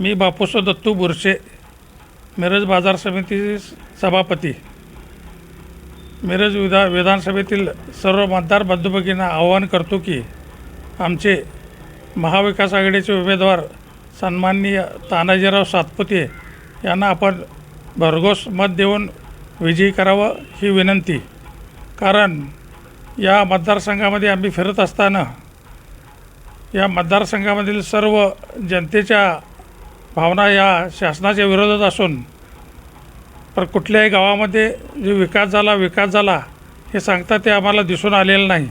मी बापूस दत्तू बुरशे मिरज बाजार समिती सभापती. मिरज विधा विधानसभेतील सर्व मतदार बंधुभगिनींना आवाहन करतो की आमचे महाविकास आघाडीचे उमेदवार सन्माननीय तानाजीराव सातपुते यांना आपण भरघोस मत देऊन विजयी करावं ही विनंती. कारण या मतदारसंघामध्ये आम्ही फिरत असताना या मतदारसंघामधील सर्व जनतेच्या भावना या शासनाच्या विरोधात असून तर कुठल्याही गावामध्ये जे विकास झाला विकास झाला हे सांगता ते आम्हाला दिसून आलेलं नाही.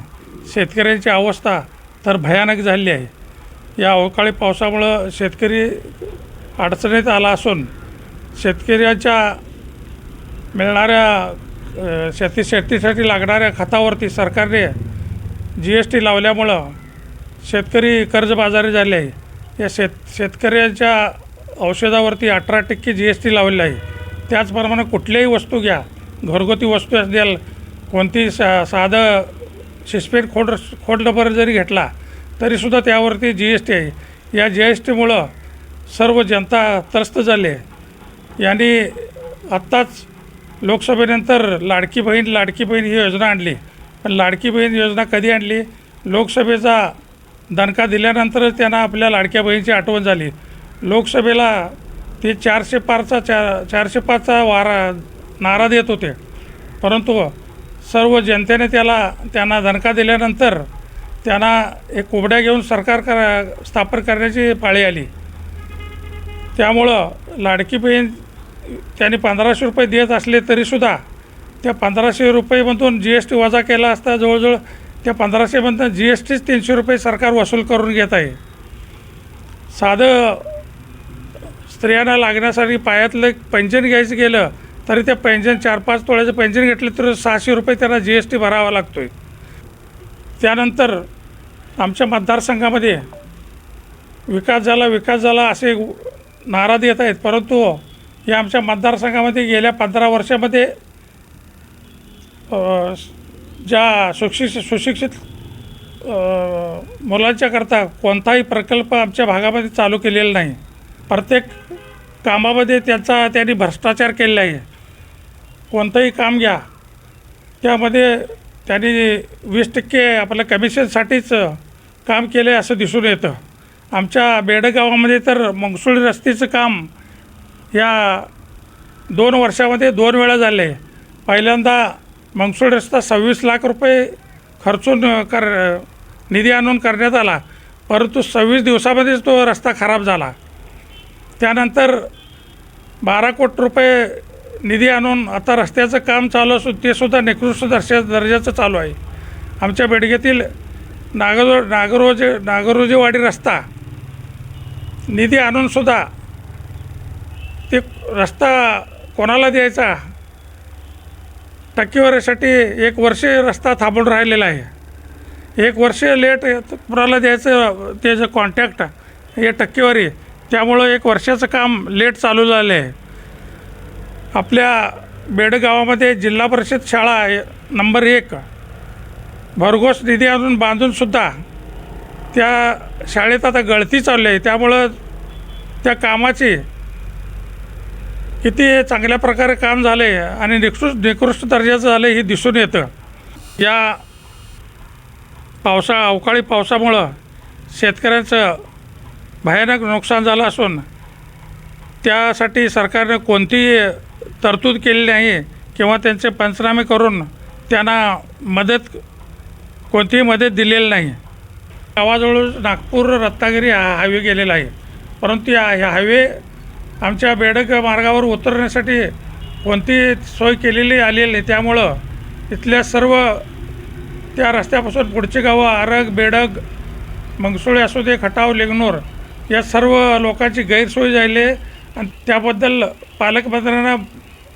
शेतकऱ्यांची अवस्था तर भयानक झाली आहे. या अवकाळी पावसामुळं शेतकरी अडचणीत आला असून शेतकऱ्याच्या मिळणाऱ्या शेती शेतीसाठी लागणाऱ्या खतावरती सरकारने जी एस टी लावल्यामुळं शेतकरी कर्जबाजारी झाले आहे. या शेत शेतकऱ्यांच्या औषधावरती अठरा टक्के जी एस टी लावलेली आहे. त्याचप्रमाणे कुठल्याही वस्तू घ्या. घरगुती वस्तू असेल कोणती सा साधं शिस्पेट खोड खोड डबर जरी घेतला तरीसुद्धा त्यावरती जी एस टी आहे. या जी एस टीमुळं सर्व जनता त्रस्त झाली आहे. यांनी आत्ताच लोकसभेनंतर लाडकी बहीण लाडकी बहीण ही योजना आणली. पण लाडकी बहीण योजना कधी आणली? लोकसभेचा दणका दिल्यानंतरच त्यांना आपल्या लाडक्या बहिणीची आठवण झाली. लोकसभेला ते चारशे पारचा चार चारशे पाचचा वारा नारा देत होते. परंतु सर्व जनतेने त्याला त्यांना दणका दिल्यानंतर त्यांना एक कोबड्या घेऊन सरकार करा स्थापन करण्याची पाळी आली. त्यामुळं लाडकी बहीण त्यांनी पंधराशे रुपये देत असले तरीसुद्धा त्या पंधराशे रुपयेमधून जी एस टी वजा केला असता जवळजवळ त्या पंधराशेमधून जी एस टीच तीनशे रुपये सरकार वसूल करून घेत आहे. साधं स्त्रियांना लागण्यासाठी पायातलं एक घ्यायचं गेलं तरी त्या पेन्शन चार पाच तोळ्याचं पेन्शन घेतलं तर सहाशे रुपये त्यांना जी एस टी भरावा लागतो आहे त्यानंतर आमच्या मतदारसंघामध्ये विकास झाला विकास झाला असे नारा देत आहेत. परंतु या आमच्या मतदारसंघामध्ये गेल्या पंधरा वर्षामध्ये ज्या सुशिक्षित सुशिक्षित मुलांच्याकरता कोणताही प्रकल्प आमच्या भागामध्ये चालू केलेला नाही. प्रत्येक कामामध्ये त्यांचा त्यांनी भ्रष्टाचार केलेला आहे. कोणतंही काम घ्या. त्यामध्ये त्यांनी वीस टक्के आपल्या कमिशनसाठीच काम केलं आहे असं दिसून येतं. आमच्या बेडगावामध्ये तर मंगसुळी रस्त्याचं काम या दोन वर्षामध्ये दोन वेळा झाले पहिल्यांदा मंगसुळी रस्ता सव्वीस लाख रुपये खर्चून कर निधी आणून करण्यात आला. परंतु सव्वीस दिवसामध्येच तो रस्ता खराब झाला. त्यानंतर बारा कोटी रुपये निधी आणून आता रस्त्याचं काम चालू असून ते सुद्धा निकृष्ट दर्शा दर्जाचं चालू आहे. आमच्या बेडगेतील नागरो नागरोजे नागरोजेवाडी रस्ता निधी आणूनसुद्धा ते रस्ता कोणाला द्यायचा? टक्केवारीसाठी एक वर्ष रस्ता थांबून राहिलेला आहे. एक वर्ष लेट कोणाला द्यायचं? त्याचं कॉन्टॅक्ट हे टक्केवारी त्यामुळं एक वर्षाचं काम लेट चालू झालं आहे. आपल्या बेडगावामध्ये जिल्हा परिषद शाळा नंबर एक. भरघोस निधी आणून बांधूनसुद्धा त्या शाळेत आता गळती चालली आहे. त्यामुळं त्या कामाची किती चांगल्या प्रकारे काम झालं आहे आणि निकृष्ट निकृष्ट दर्जाचं झालं हे दिसून येतं. या पावसा अवकाळी पावसामुळं शेतकऱ्यांचं भयानक नुकसान झालं असून त्यासाठी सरकारने कोणतीही तरतूद केलेली नाही किंवा त्यांचे पंचनामे करून त्यांना मदत कोणतीही मदत दिलेली नाही. गावाजवळ नागपूर रत्नागिरी हा हायवे गेलेला आहे. परंतु या हायवे आमच्या बेडक मार्गावर उतरण्यासाठी कोणती सोय केलेली आलेली नाही. त्यामुळं इथल्या सर्व त्या रस्त्यापासून पुढची गावं आरग बेडग मंगसुळे असू दे खटाव लेगनूर या सर्व लोकांची गैरसोय झाली आहे. आणि त्याबद्दल पालकमंत्र्यांना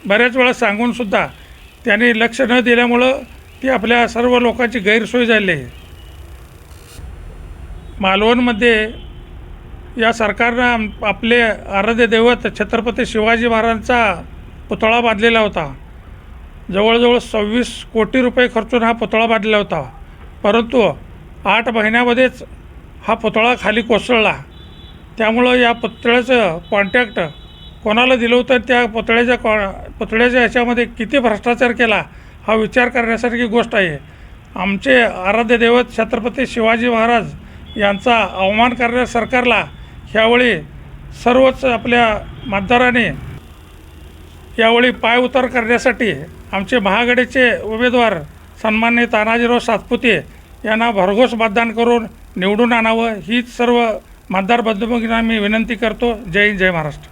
बऱ्याच वेळा सांगूनसुद्धा त्यांनी लक्ष न दिल्यामुळं ती आपल्या सर्व लोकांची गैरसोय झाली आहे. मालवणमध्ये या सरकारनं आपले आराध्य दैवत छत्रपती शिवाजी महाराजांचा पुतळा बांधलेला होता. जवळजवळ सव्वीस कोटी रुपये खर्चून हा पुतळा बांधलेला होता. परंतु आठ महिन्यामध्येच हा पुतळा खाली कोसळला. त्यामुळं या पुतळ्याचं कॉन्टॅक्ट कोणाला दिलं होतं त्या पुतळ्याच्या कॉ पुतळ्याच्या ह्याच्यामध्ये किती भ्रष्टाचार केला हा विचार करण्यासारखी गोष्ट आहे. आमचे आराध्य दैवत छत्रपती शिवाजी महाराज यांचा अवमान करणाऱ्या सरकारला ह्यावेळी सर्वच आपल्या मतदाराने यावेळी पाय उतार करण्यासाठी आमचे महागडेचे उमेदवार सन्मान्य तानाजीराव सातपुते यांना भरघोस मतदान करून निवडून आणावं हीच सर्व मतदार बंधूभगिनींना आम्ही विनंती करतो. जय हिंद जय महाराष्ट्र.